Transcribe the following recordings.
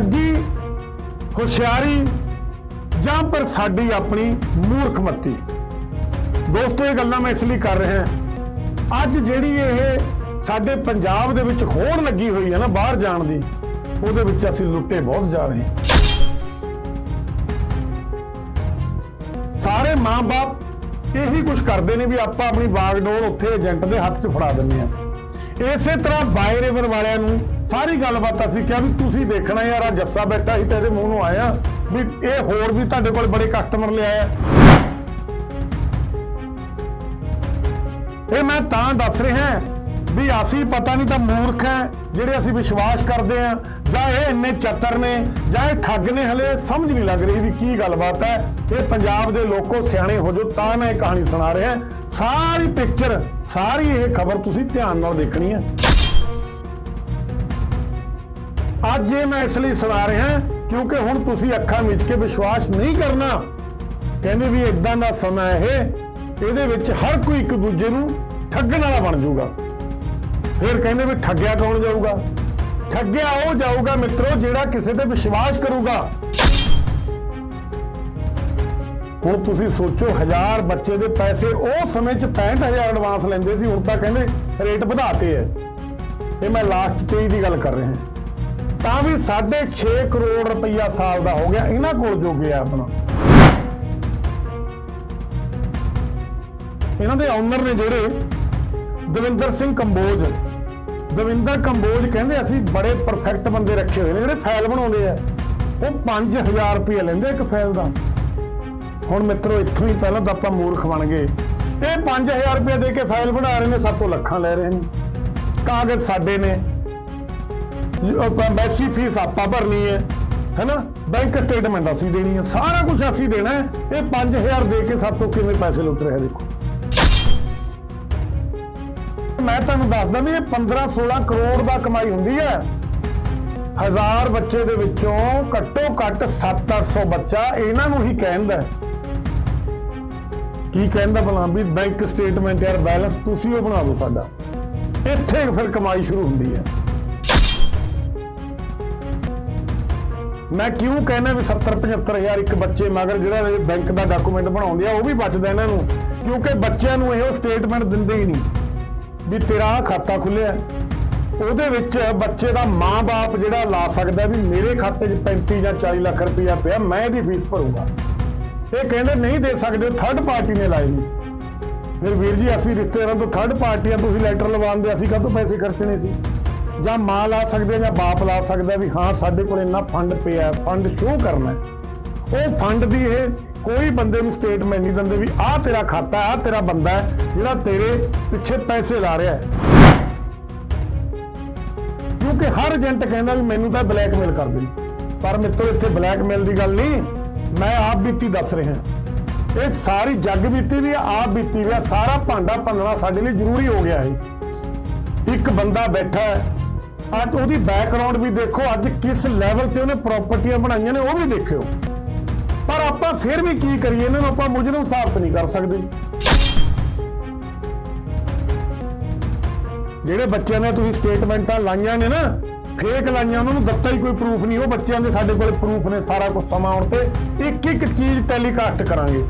ਠੱਗੀ ਹੁਸ਼ਿਆਰੀ ਜਾਂ ਪਰ ਸਾਡੀ ਆਪਣੀ ਮੂਰਖਮਤੀ। ਦੋਸਤੋ, ਇਹ ਗੱਲਾਂ ਮੈਂ ਇਸ ਲਈ ਕਰ ਰਿਹਾ ਅੱਜ ਜਿਹੜੀ ਇਹ ਸਾਡੇ ਪੰਜਾਬ ਦੇ ਵਿੱਚ ਹੋਣ ਲੱਗੀ ਹੋਈ ਹੈ ਨਾ, ਬਾਹਰ ਜਾਣ ਦੀ, ਉਹਦੇ ਵਿੱਚ ਅਸੀਂ ਲੁੱਟੇ ਬਹੁਤ ਜਾ ਰਹੇ ਹਾਂ। ਸਾਰੇ ਮਾਂ-ਬਾਪ ਇਹੀ ਕੁਝ ਕਰਦੇ ਨੇ ਵੀ ਆਪਾਂ ਆਪਣੀ ਬਾਗਡੋਰ ਉੱਥੇ ਏਜੰਟ ਦੇ ਹੱਥ 'ਚ ਫੜਾ ਦਿੰਦੇ ਆ ਇਸੇ ਤਰ੍ਹਾਂ ਬਾਈ ਰਿਵਰ ਵਾਲਿਆਂ ਨੂੰ ਸਾਰੀ ਗੱਲਬਾਤ ਅਸੀਂ ਕਿਹਾ ਵੀ ਤੁਸੀਂ ਦੇਖਣਾ ਯਾਰ ਆ ਜੱਸਾ ਬੈਠਾ ਸੀ ਤੇ ਇਹਦੇ ਮੂੰਹ ਨੂੰ ਆਇਆ ਵੀ ਇਹ ਹੋਰ ਵੀ ਤੁਹਾਡੇ ਕੋਲ ਬੜੇ ਕਸਟਮਰ ਲਿਆਇਆ ਇਹ ਮੈਂ ਤਾਂ ਦੱਸ ਰਿਹਾ ਵੀ ਅਸੀਂ ਪਤਾ ਨਹੀਂ ਤਾਂ ਮੂਰਖ ਹੈ ਜਿਹੜੇ ਅਸੀਂ ਵਿਸ਼ਵਾਸ ਕਰਦੇ ਆ ਜਾਂ ਇਹ ਇੰਨੇ ਚੱਤਰ ਨੇ, ਜਾਂ ਇਹ ਠੱਗ ਨੇ, ਹਲੇ ਸਮਝ ਨਹੀਂ ਲੱਗ ਰਹੀ ਵੀ ਕੀ ਗੱਲਬਾਤ ਹੈ। ਇਹ ਪੰਜਾਬ ਦੇ ਲੋਕੋ ਸਿਆਣੇ ਹੋ ਜੋ ਤਾਂ ਮੈਂ ਇਹ ਕਹਾਣੀ ਸੁਣਾ ਰਿਹਾ ਸਾਰੀ ਪਿਕਚਰ ਸਾਰੀ ਇਹ ਖਬਰ ਤੁਸੀਂ ਧਿਆਨ ਨਾਲ ਦੇਖਣੀ ਹੈ। ਅੱਜ ਇਹ ਮੈਂ ਇਸ ਲਈ ਸੁਣਾ ਰਿਹਾ ਕਿਉਂਕਿ ਹੁਣ ਤੁਸੀਂ ਅੱਖਾਂ ਵਿੱਚ ਕੇ ਵਿਸ਼ਵਾਸ ਨਹੀਂ ਕਰਨਾ, ਕਹਿੰਦੇ ਵੀ ਇਦਾਂ ਦਾ ਸਮਾਂ ਇਹ, ਇਹਦੇ ਵਿੱਚ ਹਰ ਕੋਈ ਇੱਕ ਦੂਜੇ ਨੂੰ ਠੱਗਣ ਵਾਲਾ ਬਣ ਜਾਊਗਾ। ਫਿਰ ਕਹਿੰਦੇ ਵੀ ਠੱਗਿਆ ਕੌਣ ਜਾਊਗਾ? ਠੱਗਿਆ ਉਹ ਜਾਊਗਾ ਮਿੱਤਰੋ ਜਿਹੜਾ ਕਿਸੇ ਤੇ ਵਿਸ਼ਵਾਸ ਕਰੂਗਾ। ਹੁਣ ਤੁਸੀਂ ਸੋਚੋ, ਹਜ਼ਾਰ ਬੱਚੇ ਦੇ ਪੈਸੇ ਉਹ ਸਮੇਂ 'ਚ 65000 ਐਡਵਾਂਸ ਲੈਂਦੇ ਸੀ, ਹੁਣ ਤਾਂ ਕਹਿੰਦੇ ਰੇਟ ਵਧਾਤੇ ਐ ਇਹ ਮੈਂ ਲਾਸਟ 23 ਦੀ ਗੱਲ ਕਰ ਰਿਹਾ ਤਾਂ ਵੀ 6.5 ਕਰੋੜ ਰੁਪਈਆ ਸਾਲ ਦਾ ਹੋ ਗਿਆ। ਇਹਨਾਂ ਕੋਲ ਜੋ ਗਿਆ ਆਪਣਾ। ਇਹਨਾਂ ਦੇ ਓਨਰ ਨੇ ਜਿਹੜੇ ਦਵਿੰਦਰ ਸਿੰਘ ਕੰਬੋਜ, ਦਵਿੰਦਰ ਕੰਬੋਜ ਕਹਿੰਦੇ ਅਸੀਂ ਬੜੇ ਪਰਫੈਕਟ ਬੰਦੇ ਰੱਖੇ ਹੋਏ ਨੇ, ਜਿਹੜੇ ਫਾਈਲ ਬਣਾਉਂਦੇ ਆ। ਉਹ 5000 ਰੁਪਏ ਲੈਂਦੇ ਇੱਕ ਫਾਈਲ ਦਾ। ਹੁਣ ਮਿੱਤਰੋ, ਇੱਥੋਂ ਹੀ ਪਹਿਲਾਂ ਤਾਂ ਆਪਾਂ ਮੂਰਖ ਬਣ ਗਏ। ਇਹ 5000 ਰੁਪਏ ਦੇ ਕੇ ਫਾਈਲ ਬਣਾ ਰਹੇ ਨੇ ਸਭ ਤੋਂ ਲੱਖਾਂ ਲੈ ਰਹੇ ਨੇ। ਕਾਗਜ਼ ਸਾਡੇ ਨੇ। ਬੈਸੀ ਫੀਸ ਆਪਾਂ ਭਰਨੀ ਹੈ, ਹੈਨਾ? ਬੈਂਕ ਸਟੇਟਮੈਂਟ ਅਸੀਂ ਦੇਣੀ ਹੈ, ਸਾਰਾ ਕੁਝ ਅਸੀਂ ਦੇਣਾ ਹੈ। ਇਹ 5000 ਦੇ ਕੇ ਸਭ ਤੋਂ ਕਿਵੇਂ ਪੈਸੇ ਲੁੱਟ ਰਿਹਾ ਦੇਖੋ। ਮੈਂ ਤੁਹਾਨੂੰ ਦੱਸਦਾ ਵੀ ਇਹ 15 16 ਕਰੋੜ ਦਾ ਕਮਾਈ ਹੁੰਦੀ ਹੈ। ਹਜ਼ਾਰ ਬੱਚੇ ਦੇ ਵਿੱਚੋਂ ਘੱਟੋ ਘੱਟ 7-800 ਬੱਚਾ ਇਹਨਾਂ ਨੂੰ ਹੀ ਕਹਿੰਦਾ ਕੀ ਕਹਿੰਦਾ ਭਲਾ ਵੀ ਬੈਂਕ ਸਟੇਟਮੈਂਟ ਯਾਰ ਬੈਲੈਂਸ ਤੁਸੀਂ ਉਹ ਬਣਾ ਦਿਓ ਸਾਡਾ। ਇੱਥੇ ਫਿਰ ਕਮਾਈ ਸ਼ੁਰੂ ਹੁੰਦੀ ਹੈ। ਮੈਂ ਕਿਉਂ ਕਹਿੰਦਾ ਵੀ 70 75000 ਇੱਕ ਬੱਚੇ ਮਗਰ ਜਿਹੜਾ ਬੈਂਕ ਦਾ ਡਾਕੂਮੈਂਟ ਬਣਾਉਂਦੇ ਆ, ਉਹ ਵੀ ਬਚਦਾ ਇਹਨਾਂ ਨੂੰ, ਕਿਉਂਕਿ ਬੱਚਿਆਂ ਨੂੰ ਇਹੋ ਸਟੇਟਮੈਂਟ ਦਿੰਦੇ ਹੀ ਨਹੀਂ ਵੀ ਤੇਰਾ ਖਾਤਾ ਖੁੱਲਿਆ ਉਹਦੇ ਵਿੱਚ ਬੱਚੇ ਦਾ ਮਾਂ-ਬਾਪ ਜਿਹੜਾ ਲਾ ਸਕਦਾ ਵੀ ਮੇਰੇ ਖਾਤੇ 'ਚ 35 ਜਾਂ 40 ਲੱਖ ਰੁਪਇਆ ਪਿਆ, ਮੈਂ ਇਹਦੀ ਫੀਸ ਭਰੂਗਾ। ਇਹ ਕਹਿੰਦੇ ਨਹੀਂ ਦੇ ਸਕਦੇ ਥਰਡ ਪਾਰਟੀ ਨੇ ਲਾਈ ਨਹੀਂ ਫਿਰ ਵੀਰ ਜੀ, ਅਸੀਂ ਰਿਸ਼ਤੇਦਾਰਾਂ ਤੋਂ ਥਰਡ ਪਾਰਟੀਆਂ ਤੋਂ ਤੁਸੀਂ ਲੈਟਰ ਲਵਾਉਂਦੇ, ਅਸੀਂ ਕਾਹਤੋਂ ਪੈਸੇ ਖਰਚਣੇ ਸੀ? ਜਾਂ ਮਾਂ ਲਾ ਸਕਦੇ ਜਾਂ ਬਾਪ ਲਾ ਸਕਦਾ ਵੀ ਹਾਂ, ਸਾਡੇ ਕੋਲ ਇੰਨਾ ਫੰਡ ਪਿਆ ਫੰਡ ਸ਼ੋਅ ਕਰਨਾ ਉਹ ਫੰਡ ਦੀ ਇਹ ਕੋਈ ਬੰਦੇ ਨੂੰ ਸਟੇਟਮੈਂਟ ਨਹੀਂ ਦਿੰਦੇ ਵੀ ਆਹ ਤੇਰਾ ਖਾਤਾ ਆਹ ਤੇਰਾ ਬੰਦਾ ਹੈ, ਜਿਹੜਾ ਤੇਰੇ ਪਿੱਛੇ ਪੈਸੇ ਲਾ ਰਿਹਾ ਹੈ। ਕਿਉਂਕਿ ਹਰ ਏਜੰਟ ਕਹਿੰਦਾ ਵੀ ਮੈਨੂੰ ਤਾਂ ਬਲੈਕਮੇਲ ਕਰਦੇ ਦੇ ਪਰ ਮਿੱਤਰੋ, ਇੱਥੇ ਬਲੈਕਮੇਲ ਦੀ ਗੱਲ ਨਹੀਂ, ਮੈਂ ਆਪ ਬੀਤੀ ਦੱਸ ਰਿਹਾ ਇਹ ਸਾਰੀ ਜੱਗ ਬੀਤੀ ਵੀ ਆਪ ਬੀਤੀ ਵੀ ਹੈ। ਸਾਰਾ ਭਾਂਡਾ ਭੰਨਣਾ ਸਾਡੇ ਲਈ ਜ਼ਰੂਰੀ ਹੋ ਗਿਆ ਹੈ। ਇੱਕ ਬੰਦਾ ਬੈਠਾ ਹੈ ਅੱਜ ਉਹਦੀ ਬੈਕਗ੍ਰਾਉਂਡ ਵੀ ਦੇਖੋ, ਅੱਜ ਕਿਸ ਲੈਵਲ ਤੇ ਉਹਨੇ ਪ੍ਰਾਪਰਟੀਆਂ ਬਣਾਈਆਂ ਨੇ, ਉਹ ਵੀ ਦੇਖਿਓ। ਪਰ ਆਪਾਂ ਫਿਰ ਵੀ ਕੀ ਕਰੀਏ, ਇਹਨਾਂ ਨੂੰ ਆਪਾਂ ਮੁਜਰਮ ਸਾਬਤ ਨਹੀਂ ਕਰ ਸਕਦੇ। ਜਿਹੜੇ ਬੱਚਿਆਂ ਨੇ ਤੁਸੀਂ ਸਟੇਟਮੈਂਟਾਂ ਲਾਈਆਂ ਨੇ ਨਾ ਫੇਕ ਲਾਈਆਂ, ਉਹਨਾਂ ਨੂੰ ਦਿੱਤਾ ਹੀ ਕੋਈ ਪ੍ਰੂਫ ਨਹੀਂ। ਉਹ ਬੱਚਿਆਂ ਦੇ ਸਾਡੇ ਕੋਲ ਪ੍ਰੂਫ ਨੇ ਸਾਰਾ ਕੁਝ ਸਮਾਂ ਆਉਣ ਤੇ। ਇੱਕ ਇੱਕ ਚੀਜ਼ ਟੈਲੀਕਾਸਟ ਕਰਾਂਗੇ।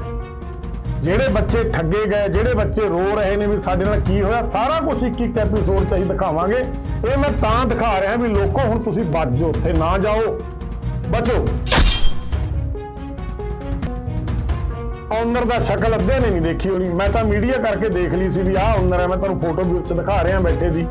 ਜਿਹੜੇ ਬੱਚੇ ਠੱਗੇ ਗਏ, ਜਿਹੜੇ ਬੱਚੇ ਰੋ ਰਹੇ ਨੇ ਵੀ ਸਾਡੇ ਨਾਲ ਕੀ ਹੋਇਆ, ਸਾਰਾ ਕੁਝ ਇੱਕ ਇੱਕ ਐਪੀਸੋਡ 'ਚ ਅਸੀਂ ਦਿਖਾਵਾਂਗੇ। ਇਹ ਮੈਂ ਤਾਂ ਦਿਖਾ ਰਿਹਾ ਵੀ ਲੋਕੋ, ਹੁਣ ਤੁਸੀਂ ਬਚ ਜਾਓ, ਉੱਥੇ ਨਾ ਜਾਓ। ਬਚੋ। ਓਨਰ ਦਾ ਸ਼ਕਲ ਅੱਧੇ ਨੇ ਨਹੀਂ ਦੇਖੀ ਹੋਣੀ। ਮੈਂ ਤਾਂ ਮੀਡੀਆ ਕਰਕੇ ਦੇਖ ਲਈ ਸੀ ਵੀ ਆਹ ਓਨਰ ਹੈ, ਮੈਂ ਤੁਹਾਨੂੰ ਫੋਟੋ ਵੀ ਉੱਚ ਦਿਖਾ ਰਿਹਾ ਬੈਠੇ ਦੀ,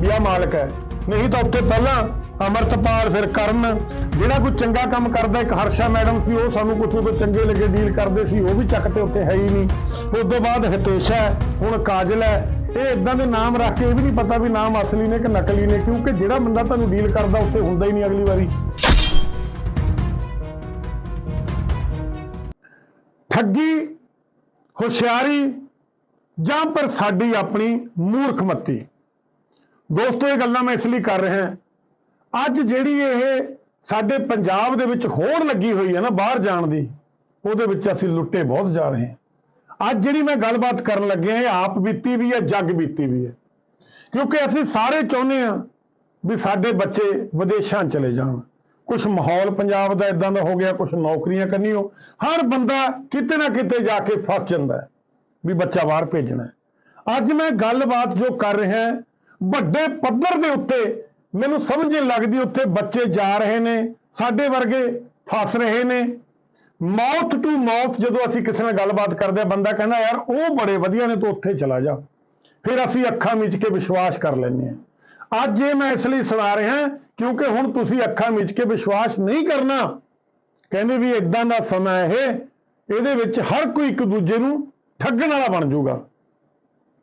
ਵੀ ਆਹ ਮਾਲਕ ਹੈ। ਨਹੀਂ ਤਾਂ ਉੱਥੇ ਪਹਿਲਾਂ ਅਮਰਤਪਾਲ ਫਿਰ ਕਰਨ ਜਿਹੜਾ ਕੋਈ ਚੰਗਾ ਕੰਮ ਕਰਦਾ ਇੱਕ ਹਰਸ਼ਾ ਮੈਡਮ ਸੀ ਉਹ ਸਾਨੂੰ ਕੁਝ ਤੋਂ ਚੰਗੇ ਲੱਗੇ ਡੀਲ ਕਰਦੇ ਸੀ ਉਹ ਵੀ ਚੱਕ ਤੇ ਉੱਥੇ ਹੈ ਹੀ ਨਹੀਂ। ਉਸ ਤੋਂ ਬਾਅਦ ਹਿਤੇਸ਼ਾ ਹੈ, ਹੁਣ ਕਾਜਲ ਹੈ ਇਹ ਇਦਾਂ ਦੇ ਨਾਮ ਰੱਖ ਕੇ ਇਹ ਵੀ ਨਹੀਂ ਪਤਾ ਵੀ ਨਾਮ ਅਸਲੀ ਨੇ ਕਿ ਨਕਲੀ ਨੇ ਕਿਉਂਕਿ ਜਿਹੜਾ ਬੰਦਾ ਤੁਹਾਨੂੰ ਡੀਲ ਕਰਦਾ ਉੱਥੇ ਹੁੰਦਾ ਹੀ ਨਹੀਂ ਅਗਲੀ ਵਾਰੀ। ਠੱਗੀ ਹੁਸ਼ਿਆਰੀ ਜਾਂ ਪਰ ਸਾਡੀ ਆਪਣੀ ਮੂਰਖਮਤੀ। ਦੋਸਤੋ, ਇਹ ਗੱਲਾਂ ਮੈਂ ਇਸ ਲਈ ਕਰ ਰਿਹਾ ਅੱਜ ਜਿਹੜੀ ਇਹ ਸਾਡੇ ਪੰਜਾਬ ਦੇ ਵਿੱਚ ਹੋਣ ਲੱਗੀ ਹੋਈ ਹੈ ਨਾ, ਬਾਹਰ ਜਾਣ ਦੀ, ਉਹਦੇ ਵਿੱਚ ਅਸੀਂ ਲੁੱਟੇ ਬਹੁਤ ਜਾ ਰਹੇ ਹਾਂ। ਅੱਜ ਜਿਹੜੀ ਮੈਂ ਗੱਲਬਾਤ ਕਰਨ ਲੱਗਿਆ, ਇਹ ਆਪ ਬੀਤੀ ਵੀ ਹੈ, ਜੱਗ ਬੀਤੀ ਵੀ ਹੈ। ਕਿਉਂਕਿ ਅਸੀਂ ਸਾਰੇ ਚਾਹੁੰਦੇ ਹਾਂ ਵੀ ਸਾਡੇ ਬੱਚੇ ਵਿਦੇਸ਼ਾਂ ਚਲੇ ਜਾਣ। ਕੁਝ ਮਾਹੌਲ ਪੰਜਾਬ ਦਾ ਇਦਾਂ ਦਾ ਹੋ ਗਿਆ ਕੁਝ ਨੌਕਰੀਆਂ ਕਰਨੀ ਹੋ ਹਰ ਬੰਦਾ ਕਿਤੇ ਨਾ ਕਿਤੇ ਜਾ ਕੇ ਫਸ ਜਾਂਦਾ ਵੀ ਬੱਚਾ ਬਾਹਰ ਭੇਜਣਾ ਅੱਜ ਮੈਂ ਗੱਲਬਾਤ ਜੋ ਕਰ ਰਿਹਾ ਵੱਡੇ ਪੱਧਰ ਦੇ ਉੱਤੇ ਮੈਨੂੰ ਸਮਝ ਨਹੀਂ ਲੱਗਦੀ ਉੱਥੇ ਬੱਚੇ ਜਾ ਰਹੇ ਨੇ, ਸਾਡੇ ਵਰਗੇ ਫਸ ਰਹੇ ਨੇ। ਮੌਤ ਟੂ ਮੌਤ ਜਦੋਂ ਅਸੀਂ ਕਿਸੇ ਨਾਲ ਗੱਲਬਾਤ ਕਰਦੇ ਆ ਬੰਦਾ ਕਹਿੰਦਾ, ਯਾਰ, ਉਹ ਬੜੇ ਵਧੀਆ ਨੇ, ਤੂੰ ਉੱਥੇ ਚਲਾ ਜਾ। ਫਿਰ ਅਸੀਂ ਅੱਖਾਂ ਮੀਚ ਕੇ ਵਿਸ਼ਵਾਸ ਕਰ ਲੈਂਦੇ ਹਾਂ। ਅੱਜ ਇਹ ਮੈਂ ਇਸ ਲਈ ਸੁਣਾ ਰਿਹਾ ਕਿਉਂਕਿ ਹੁਣ ਤੁਸੀਂ ਅੱਖਾਂ ਮੀਚ ਕੇ ਵਿਸ਼ਵਾਸ ਨਹੀਂ ਕਰਨਾ। ਕਹਿੰਦੇ ਵੀ ਇਦਾਂ ਦਾ ਸਮਾਂ ਇਹ, ਇਹਦੇ ਵਿੱਚ ਹਰ ਕੋਈ ਇੱਕ ਦੂਜੇ ਨੂੰ ਠੱਗਣ ਵਾਲਾ ਬਣ ਜਾਊਗਾ।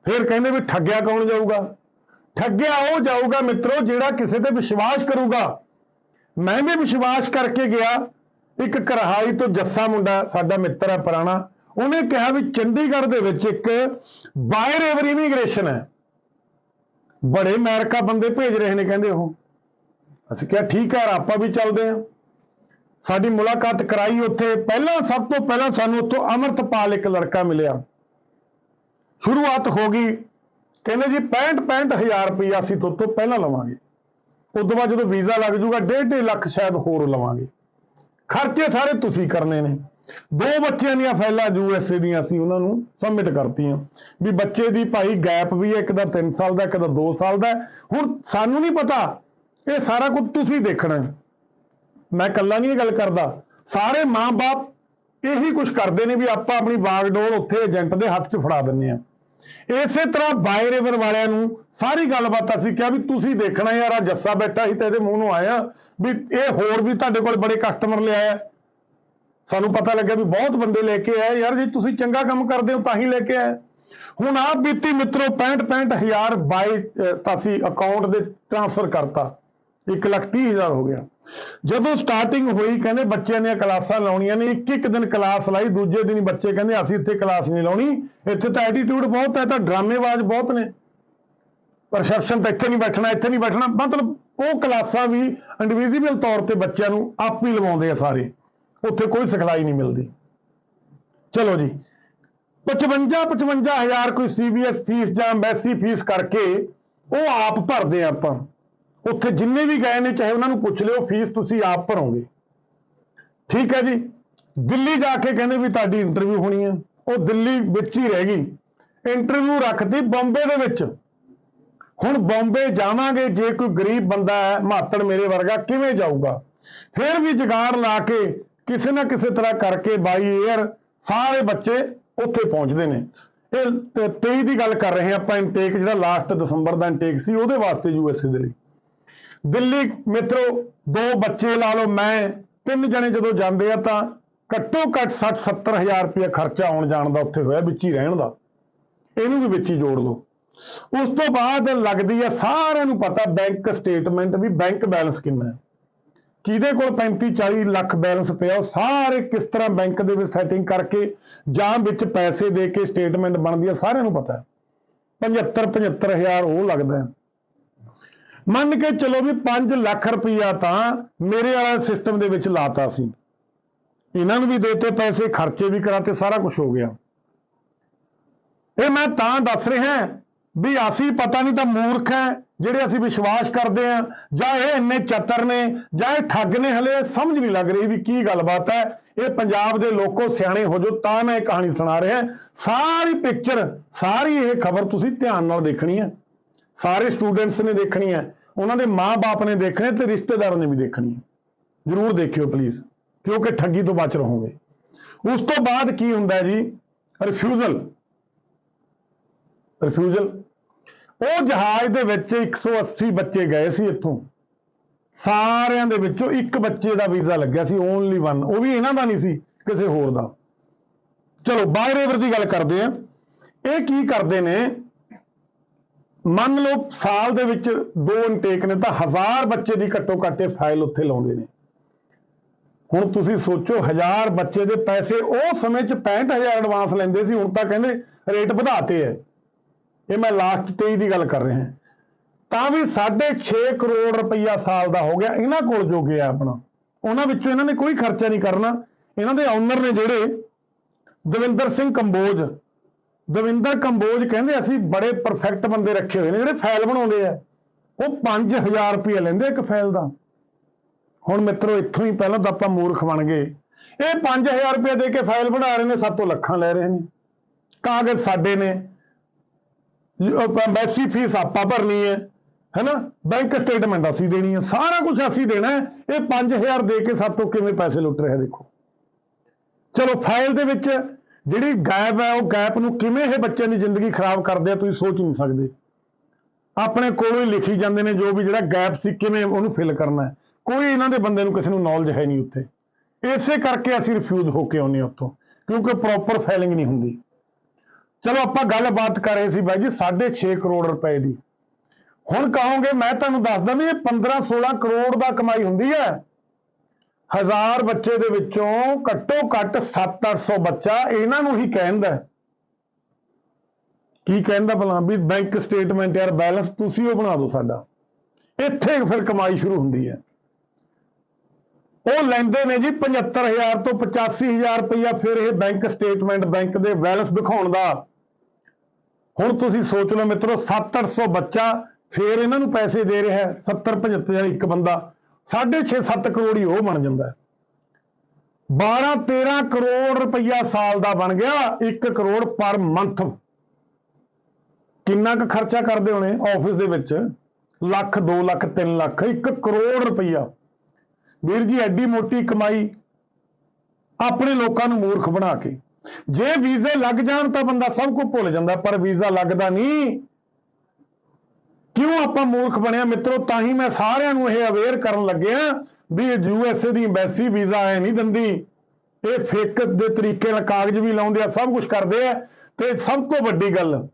ਫਿਰ ਕਹਿੰਦੇ ਵੀ ਠੱਗਿਆ ਕੌਣ ਜਾਊਗਾ? ਠੱਗਿਆ ਉਹ ਜਾਊਗਾ ਮਿੱਤਰੋ ਜਿਹੜਾ ਕਿਸੇ ਤੇ ਵਿਸ਼ਵਾਸ ਕਰੂਗਾ। ਮੈਂ ਵੀ ਵਿਸ਼ਵਾਸ ਕਰਕੇ ਗਿਆ, ਇੱਕ ਕਰਹਾਈ ਤੋਂ ਜੱਸਾ ਮੁੰਡਾ ਸਾਡਾ ਮਿੱਤਰ ਹੈ ਪੁਰਾਣਾ, ਉਹਨੇ ਕਿਹਾ ਵੀ ਚੰਡੀਗੜ੍ਹ ਦੇ ਵਿੱਚ ਇੱਕ ਬਾਇਰ ਏਵਰ ਇਮੀਗ੍ਰੇਸ਼ਨ ਹੈ। ਬੜੇ ਅਮਰੀਕਾ ਬੰਦੇ ਭੇਜ ਰਹੇ ਨੇ ਕਹਿੰਦੇ ਉਹ। ਅਸੀਂ ਕਿਹਾ ਠੀਕ ਹੈ, ਆਪਾਂ ਵੀ ਚੱਲਦੇ ਹਾਂ। ਸਾਡੀ ਮੁਲਾਕਾਤ ਕਰਾਈ ਉੱਥੇ। ਪਹਿਲਾਂ ਸਭ ਤੋਂ ਪਹਿਲਾਂ ਸਾਨੂੰ ਉੱਥੋਂ ਅਮਰਤਪਾਲ ਇੱਕ ਲੜਕਾ ਮਿਲਿਆ। ਸ਼ੁਰੂਆਤ ਹੋ ਗਈ ਕਹਿੰਦੇ ਜੀ 65 65000 ਰੁਪਈਆ ਅਸੀਂ ਤੋਂ ਤੋਂ ਪਹਿਲਾਂ ਲਵਾਂਗੇ। ਉਸ ਤੋਂ ਬਾਅਦ ਜਦੋਂ ਵੀਜ਼ਾ ਲੱਗ ਜਾਊਗਾ 1.5 ਲੱਖ ਸ਼ਾਇਦ ਹੋਰ ਲਵਾਂਗੇ। ਖਰਚੇ ਸਾਰੇ ਤੁਸੀਂ ਕਰਨੇ ਨੇ। ਦੋ ਬੱਚਿਆਂ ਦੀਆਂ ਫਾਈਲਾਂ ਯੂਐਸਏ ਦੀਆਂ ਅਸੀਂ ਉਹਨਾਂ ਨੂੰ ਸਬਮਿਟ ਕਰਤੀਆਂ। ਵੀ ਬੱਚੇ ਦੀ ਭਾਈ ਗੈਪ ਵੀ ਹੈ, ਇੱਕ ਦਾ 3 ਸਾਲ ਦਾ, ਇੱਕ ਦਾ 2 ਸਾਲ ਦਾ ਹੁਣ ਸਾਨੂੰ ਨਹੀਂ ਪਤਾ, ਇਹ ਸਾਰਾ ਕੁਝ ਤੁਸੀਂ ਦੇਖਣਾ ਮੈਂ ਇਕੱਲਾ ਨਹੀਂ ਇਹ ਗੱਲ ਕਰਦਾ। ਸਾਰੇ ਮਾਂ-ਬਾਪ ਇਹੀ ਕੁਝ ਕਰਦੇ ਨੇ ਵੀ ਆਪਾਂ ਆਪਣੀ ਬਾਗਡੋਰ ਉੱਥੇ ਏਜੰਟ ਦੇ ਹੱਥ 'ਚ ਫੜਾ ਦਿੰਨੇ ਆ ਇਸੇ ਤਰ੍ਹਾਂ ਬਾਈ ਰਿਵਰ ਵਾਲਿਆਂ ਨੂੰ ਸਾਰੀ ਗੱਲਬਾਤ ਅਸੀਂ ਕਿਹਾ ਵੀ ਤੁਸੀਂ ਦੇਖਣਾ ਯਾਰ ਆ ਜੱਸਾ ਬੈਠਾ ਸੀ ਤੇ ਇਹਦੇ ਮੂੰਹ ਨੂੰ ਆਇਆ ਵੀ ਇਹ ਹੋਰ ਵੀ ਤੁਹਾਡੇ ਕੋਲ ਬੜੇ ਕਸਟਮਰ ਲਿਆਇਆ ਸਾਨੂੰ ਪਤਾ ਲੱਗਿਆ ਵੀ ਬਹੁਤ ਬੰਦੇ ਲੈ ਕੇ ਆਏ। ਯਾਰ ਜੇ ਤੁਸੀਂ ਚੰਗਾ ਕੰਮ ਕਰਦੇ ਹੋ ਤਾਂ ਹੀ ਲੈ ਕੇ ਆਏ। ਹੁਣ ਆਪ ਬੀਤੀ ਮਿੱਤਰੋ 65 65000 ਬਾਈ ਅਹ, ਤਾਂ ਅਸੀਂ ਅਕਾਊਂਟ ਦੇ ਟ੍ਰਾਂਸਫਰ ਕਰਤਾ। 1 ਲੱਖ ਤੀਹ ਹਜ਼ਾਰ ਹੋ ਗਿਆ। ਜਦੋਂ ਸਟਾਰਟਿੰਗ ਹੋਈ, ਕਹਿੰਦੇ ਬੱਚਿਆਂ ਦੀਆਂ ਕਲਾਸਾਂ ਲਾਉਣੀਆਂ ਨੇ, ਇੱਕ ਇੱਕ ਦਿਨ ਕਲਾਸ ਲਾਈ, ਦੂਜੇ ਦਿਨ ਬੱਚੇ ਕਹਿੰਦੇ ਅਸੀਂ ਇੱਥੇ ਕਲਾਸ ਨਹੀਂ ਲਾਉਣੀ। ਇੱਥੇ ਤਾਂ ਐਟੀਟਿਊਡ ਬਹੁਤ ਹੈ, ਤਾਂ ਡਰਾਮੇਬਾਜ਼ ਬਹੁਤ ਨੇ। ਪਰਸੈਪਸ਼ਨ ਤਾਂ ਇੱਥੇ ਨਹੀਂ ਬੈਠਣਾ, ਇੱਥੇ ਨਹੀਂ ਬੈਠਣਾ। ਮਤਲਬ ਉਹ ਕਲਾਸਾਂ ਵੀ ਇੰਡੀਵਿਜੂਅਲ ਤੌਰ ਤੇ ਬੱਚਿਆਂ ਨੂੰ ਆਪ ਹੀ ਲਵਾਉਂਦੇ ਆ ਸਾਰੇ। ਉੱਥੇ ਕੋਈ ਸਿਖਲਾਈ ਨਹੀਂ ਮਿਲਦੀ। ਚਲੋ ਜੀ। 55 55000 ਕੋਈ ਸੀਬੀਐਸ ਫੀਸ ਜਾਂ ਐਮਬੈਸੀ ਫੀਸ ਕਰਕੇ ਉਹ ਆਪ ਭਰਦੇ ਆ ਆਪਾਂ। ਉੱਥੇ ਜਿੰਨੇ ਵੀ ਗਏ ਨੇ, ਚਾਹੇ ਉਹਨਾਂ ਨੂੰ ਪੁੱਛ ਲਿਓ, ਫੀਸ ਤੁਸੀਂ ਆਪ ਭਰੋਗੇ। ਠੀਕ ਹੈ ਜੀ? ਦਿੱਲੀ ਜਾ ਕੇ ਕਹਿੰਦੇ ਵੀ ਤੁਹਾਡੀ ਇੰਟਰਵਿਊ ਹੋਣੀ ਹੈ। ਉਹ ਦਿੱਲੀ ਵਿੱਚ ਹੀ ਰਹਿ ਗਈ। ਇੰਟਰਵਿਊ ਰੱਖਦੀ ਬੰਬੇ ਦੇ ਵਿੱਚ। ਹੁਣ ਬੰਬੇ ਜਾਵਾਂਗੇ, ਜੇ ਕੋਈ ਗਰੀਬ ਬੰਦਾ ਹੈ, ਮਾਤੜ ਮੇਰੇ ਵਰਗਾ, ਕਿਵੇਂ ਜਾਊਗਾ? ਫਿਰ ਵੀ ਜੁਗਾੜ ਲਾ ਕੇ ਕਿਸੇ ਨਾ ਕਿਸੇ ਤਰ੍ਹਾਂ ਕਰਕੇ ਬਾਈ 에ਅਰ ਸਾਰੇ ਬੱਚੇ ਉੱਥੇ ਪਹੁੰਚਦੇ ਨੇ। ਇਹ 23 ਦੀ ਗੱਲ ਕਰ ਰਹੇ ਹਾਂ ਆਪਾਂ ਇਨਟੇਕ ਜਿਹੜਾ ਲਾਸਟ ਦਸੰਬਰ ਦਾ ਇਨਟੇਕ ਸੀ, ਉਹਦੇ ਵਾਸਤੇ ਯੂਐਸਏ ਦੇ ਲਈ। ਦਿੱਲੀ ਮਿੱਤਰੋ, ਦੋ ਬੱਚੇ ਲਾ ਲਓ, ਮੈਂ, ਤਿੰਨ ਜਣੇ ਜਦੋਂ ਜਾਂਦੇ ਆ ਤਾਂ ਘੱਟੋ ਘੱਟ 60 70 ਹਜ਼ਾਰ ਰੁਪਏ ਖਰਚਾ ਆਉਣ ਜਾਣ ਦਾ ਉੱਥੇ ਹੋਇਆ ਵਿੱਚ ਹੀ ਰਹਿਣ ਦਾ। ਇਹਨੂੰ ਵੀ ਵਿੱਚ ਹੀ ਜੋੜ ਲਓ। ਉਸ ਤੋਂ ਬਾਅਦ ਲੱਗਦੀ ਹੈ ਸਾਰਿਆਂ ਨੂੰ ਪਤਾ ਬੈਂਕ ਸਟੇਟਮੈਂਟ ਵੀ ਬੈਂਕ ਬੈਲੈਂਸ ਕਿੰਨਾ ਹੈ। ਕਿਹਦੇ ਕੋਲ 35 40 ਲੱਖ ਬੈਲੈਂਸ ਪਿਆ, ਉਹ ਸਾਰੇ ਕਿਸ ਤਰ੍ਹਾਂ ਬੈਂਕ ਦੇ ਵਿੱਚ ਸੈਟਿੰਗ ਕਰਕੇ ਜਾਂ ਵਿੱਚ ਪੈਸੇ ਦੇ ਕੇ ਸਟੇਟਮੈਂਟ ਬਣਦੀ ਹੈ ਸਾਰਿਆਂ ਨੂੰ ਪਤਾ ਹੈ। 75 75000 ਉਹ ਲੱਗਦਾ ਹੈ। ਮੰਨ ਕੇ ਚਲੋ ਵੀ 5 ਲੱਖ ਰੁਪਈਆ ਤਾਂ ਮੇਰੇ ਵਾਲਾ ਸਿਸਟਮ ਦੇ ਵਿੱਚ ਲਾਤਾ ਸੀ। ਇਹਨਾਂ ਨੂੰ ਵੀ ਦੇਤੇ ਪੈਸੇ, ਖਰਚੇ ਵੀ ਕਰਾਤੇ, ਸਾਰਾ ਕੁਝ ਹੋ ਗਿਆ। ਇਹ ਮੈਂ ਤਾਂ ਦੱਸ ਰਿਹਾ ਵੀ ਅਸੀਂ ਪਤਾ ਨਹੀਂ ਤਾਂ ਮੂਰਖ ਹੈ, ਜਿਹੜੇ ਅਸੀਂ ਵਿਸ਼ਵਾਸ ਕਰਦੇ ਆ ਜਾਂ ਇਹ ਇੰਨੇ ਚਤਰ ਨੇ, ਜਾਂ ਇਹ ਠੱਗ ਨੇ, ਹਲੇ ਸਮਝ ਨਹੀਂ ਲੱਗ ਰਹੀ ਵੀ ਕੀ ਗੱਲਬਾਤ ਹੈ। ਇਹ ਪੰਜਾਬ ਦੇ ਲੋਕੋ ਸਿਆਣੇ ਹੋ ਜੋ ਤਾਂ ਮੈਂ ਇਹ ਕਹਾਣੀ ਸੁਣਾ ਰਿਹਾ ਸਾਰੀ ਪਿਕਚਰ ਸਾਰੀ ਇਹ ਖਬਰ ਤੁਸੀਂ ਧਿਆਨ ਨਾਲ ਦੇਖਣੀ ਹੈ। ਸਾਰੇ ਸਟੂਡੈਂਟਸ ਨੇ ਦੇਖਣੀ ਹੈ। ਉਹਨਾਂ ਦੇ ਮਾਪੇ ਨੇ ਦੇਖਣੇ ਤੇ ਰਿਸ਼ਤੇਦਾਰਾਂ ਨੇ ਵੀ ਦੇਖਣੀ। ਜਰੂਰ ਦੇਖਿਓ ਪਲੀਜ਼ ਕਿਉਂਕਿ ਠੱਗੀ ਤੋਂ ਬਚ ਰਹੋਗੇ। ਉਸ ਤੋਂ ਬਾਅਦ ਕੀ ਹੁੰਦਾ ਜੀ? ਰਿਫਿਊਜ਼ਲ ਰਿਫਿਊਜ਼ਲ ਉਹ ਜਹਾਜ਼ ਦੇ ਵਿੱਚ 180 ਬੱਚੇ ਗਏ ਸੀ ਇੱਥੋਂ। ਸਾਰਿਆਂ ਦੇ ਵਿੱਚੋਂ ਇੱਕ ਬੱਚੇ ਦਾ ਵੀਜ਼ਾ ਲੱਗਿਆ ਸੀ ਓਨਲੀ ਵਨ ਉਹ ਵੀ ਇਹਨਾਂ ਦਾ ਨਹੀਂ ਸੀ, ਕਿਸੇ ਹੋਰ ਦਾ। ਚਲੋ ਬਾਈ ਦੀ ਗੱਲ ਕਰਦੇ ਆ। ਇਹ ਕੀ ਕਰਦੇ ਨੇ? ਮੰਨ ਲਓ ਸਾਲ ਦੇ ਵਿੱਚ ਦੋ ਇਨਟੇਕ ਨੇ ਤਾਂ ਹਜ਼ਾਰ ਬੱਚੇ ਦੀ ਘੱਟੋ ਘੱਟ ਇਹ ਫਾਈਲ ਉੱਥੇ ਲਾਉਂਦੇ ਨੇ। ਹੁਣ ਤੁਸੀਂ ਸੋਚੋ, ਹਜ਼ਾਰ ਬੱਚੇ ਦੇ ਪੈਸੇ, ਉਹ ਸਮੇਂ 'ਚ 65000 ਐਡਵਾਂਸ ਲੈਂਦੇ ਸੀ, ਹੁਣ ਤਾਂ ਕਹਿੰਦੇ ਰੇਟ ਵਧਾਤੇ ਐ। ਇਹ ਮੈਂ ਲਾਸਟ 23 ਦੀ ਗੱਲ ਕਰ ਰਿਹਾ। ਤਾਂ ਵੀ 6.5 ਕਰੋੜ ਰੁਪਈਆ ਸਾਲ ਦਾ ਹੋ ਗਿਆ, ਇਹਨਾਂ ਕੋਲ ਜੋ ਗਿਆ ਆਪਣਾ। ਉਹਨਾਂ ਵਿੱਚੋਂ ਇਹਨਾਂ ਨੇ ਕੋਈ ਖਰਚਾ ਨਹੀਂ ਕਰਨਾ। ਇਹਨਾਂ ਦੇ ਓਨਰ ਨੇ ਜਿਹੜੇ ਦਵਿੰਦਰ ਸਿੰਘ ਕੰਬੋਜ ਦਵਿੰਦਰ ਕੰਬੋਜ ਕਹਿੰਦੇ ਅਸੀਂ ਬੜੇ ਪਰਫੈਕਟ ਬੰਦੇ ਰੱਖੇ ਹੋਏ ਨੇ, ਜਿਹੜੇ ਫਾਈਲ ਬਣਾਉਂਦੇ ਆ। ਉਹ 5000 ਰੁਪਏ ਲੈਂਦੇ ਇੱਕ ਫਾਈਲ ਦਾ। ਹੁਣ ਮਿੱਤਰੋ, ਇੱਥੋਂ ਹੀ ਪਹਿਲਾਂ ਤਾਂ ਆਪਾਂ ਮੂਰਖ ਬਣ ਗਏ। ਇਹ 5000 ਰੁਪਏ ਦੇ ਕੇ ਫਾਈਲ ਬਣਾ ਰਹੇ ਨੇ, ਸਾਤੋਂ ਲੱਖਾਂ ਲੈ ਰਹੇ ਨੇ। ਕਾਗਜ਼ ਸਾਡੇ ਨੇ। ਐਮਬੈਸੀ ਫੀਸ ਆਪਾਂ ਭਰਨੀ ਹੈ, ਹੈਨਾ? ਬੈਂਕ ਸਟੇਟਮੈਂਟ ਅਸੀਂ ਦੇਣੀ ਹੈ, ਸਾਰਾ ਕੁਝ ਅਸੀਂ ਦੇਣਾ ਹੈ। ਇਹ 5000 ਦੇ ਕੇ ਸਾਤੋਂ ਕਿਵੇਂ ਪੈਸੇ ਲੁੱਟ ਰਿਹਾ ਦੇਖੋ। ਚਲੋ, ਫਾਈਲ ਦੇ ਵਿੱਚ ਜਿਹੜੀ ਗੈਪ ਹੈ, ਉਹ ਗੈਪ ਨੂੰ ਕਿਵੇਂ ਇਹ ਬੱਚਿਆਂ ਦੀ ਜ਼ਿੰਦਗੀ ਖਰਾਬ ਕਰਦੇ ਆ, ਤੁਸੀਂ ਸੋਚ ਨਹੀਂ ਸਕਦੇ। ਆਪਣੇ ਕੋਲੋਂ ਹੀ ਲਿਖੀ ਜਾਂਦੇ ਨੇ ਜੋ ਵੀ ਜਿਹੜਾ ਗੈਪ ਸੀ, ਕਿਵੇਂ ਉਹਨੂੰ ਫਿਲ ਕਰਨਾ ਹੈ। ਕੋਈ ਇਹਨਾਂ ਦੇ ਬੰਦੇ ਨੂੰ ਕਿਸੇ ਨੂੰ ਨੌਲੇਜ ਹੈ ਨਹੀਂ ਉੱਥੇ। ਇਸੇ ਕਰਕੇ ਅਸੀਂ ਰਿਫਿਊਜ਼ ਹੋ ਕੇ ਆਉਂਦੇ ਹਾਂ ਉੱਥੋਂ, ਕਿਉਂਕਿ ਪ੍ਰੋਪਰ ਫਾਈਲਿੰਗ ਨਹੀਂ ਹੁੰਦੀ। ਚਲੋ ਆਪਾਂ ਗੱਲਬਾਤ ਕਰ ਰਹੇ ਸੀ ਬਾਈ ਜੀ 6.5 ਕਰੋੜ ਰੁਪਏ ਦੀ। ਹੁਣ ਕਹੋਗੇ, ਮੈਂ ਤੁਹਾਨੂੰ ਦੱਸਦਾ ਵੀ ਇਹ 15 16 ਕਰੋੜ ਦਾ ਕਮਾਈ ਹੁੰਦੀ ਹੈ। ਹਜ਼ਾਰ ਬੱਚੇ ਦੇ ਵਿੱਚੋਂ ਘੱਟੋ ਘੱਟ 7-800 ਬੱਚਾ ਇਹਨਾਂ ਨੂੰ ਹੀ ਕਹਿੰਦਾ ਹੈ। ਕੀ ਕਹਿੰਦਾ ਭਲਾ ਵੀ ਬੈਂਕ ਸਟੇਟਮੈਂਟ ਯਾਰ ਬੈਲੈਂਸ ਤੁਸੀਂ ਉਹ ਬਣਾ ਦਿਓ ਸਾਡਾ। ਇੱਥੇ ਫਿਰ ਕਮਾਈ ਸ਼ੁਰੂ ਹੁੰਦੀ ਹੈ। ਉਹ ਲੈਂਦੇ ਨੇ ਜੀ 75000 ਤੋਂ 85000 ਰੁਪਇਆ ਫਿਰ ਇਹ ਬੈਂਕ ਸਟੇਟਮੈਂਟ ਬੈਂਕ ਦੇ ਬੈਲੈਂਸ ਦਿਖਾਉਣ ਦਾ। ਹੁਣ ਤੁਸੀਂ ਸੋਚ ਲਓ ਮਿੱਤਰੋ 7-800 ਬੱਚਾ ਫਿਰ ਇਹਨਾਂ ਨੂੰ ਪੈਸੇ ਦੇ ਰਿਹਾ ਹੈ 70-75 ਇੱਕ ਬੰਦਾ। 6.5-7 ਕਰੋੜ ਹੀ ਉਹ ਬਣ ਜਾਂਦਾ ਹੈ। 12-13 ਕਰੋੜ ਰੁਪਈਆ ਸਾਲ ਦਾ ਬਣ ਗਿਆ 1 ਕਰੋੜ ਪਰ ਮੰਥ। ਕਿੰਨਾ ਕੁ ਖਰਚਾ ਕਰਦੇ ਹੋਣੇ ਆਫਿਸ ਦੇ ਵਿੱਚ? ਲੱਖ 2 ਲੱਖ 3 ਲੱਖ 1 ਕਰੋੜ ਰੁਪਈਆ। ਵੀਰ ਜੀ, ਐਡੀ ਮੋਟੀ ਕਮਾਈ ਆਪਣੇ ਲੋਕਾਂ ਨੂੰ ਮੂਰਖ ਬਣਾ ਕੇ। ਜੇ ਵੀਜ਼ੇ ਲੱਗ ਜਾਣ ਤਾਂ ਬੰਦਾ ਸਭ ਕੁਝ ਭੁੱਲ ਜਾਂਦਾ, ਪਰ ਵੀਜ਼ਾ ਲੱਗਦਾ ਨਹੀਂ। ਕਿਉਂ ਆਪਾਂ ਮੂਰਖ ਬਣਿਆ ਮਿੱਤਰੋ? ਤਾਂ ਹੀ ਮੈਂ ਸਾਰਿਆਂ ਨੂੰ ਇਹ ਅਵੇਅਰ ਕਰਨ ਲੱਗਿਆ ਵੀ ਯੂ ਐਸ ਏ ਦੀ ਐਮਬੈਸੀ ਵੀਜ਼ਾ ਐ ਨਹੀਂ ਦਿੰਦੀ। ਇਹ ਫੇਕ ਦੇ ਤਰੀਕੇ ਨਾਲ ਕਾਗਜ਼ ਵੀ ਲਾਉਂਦੇ ਆ, ਸਭ ਕੁਝ ਕਰਦੇ ਆ। ਤੇ ਸਭ ਤੋਂ ਵੱਡੀ ਗੱਲ,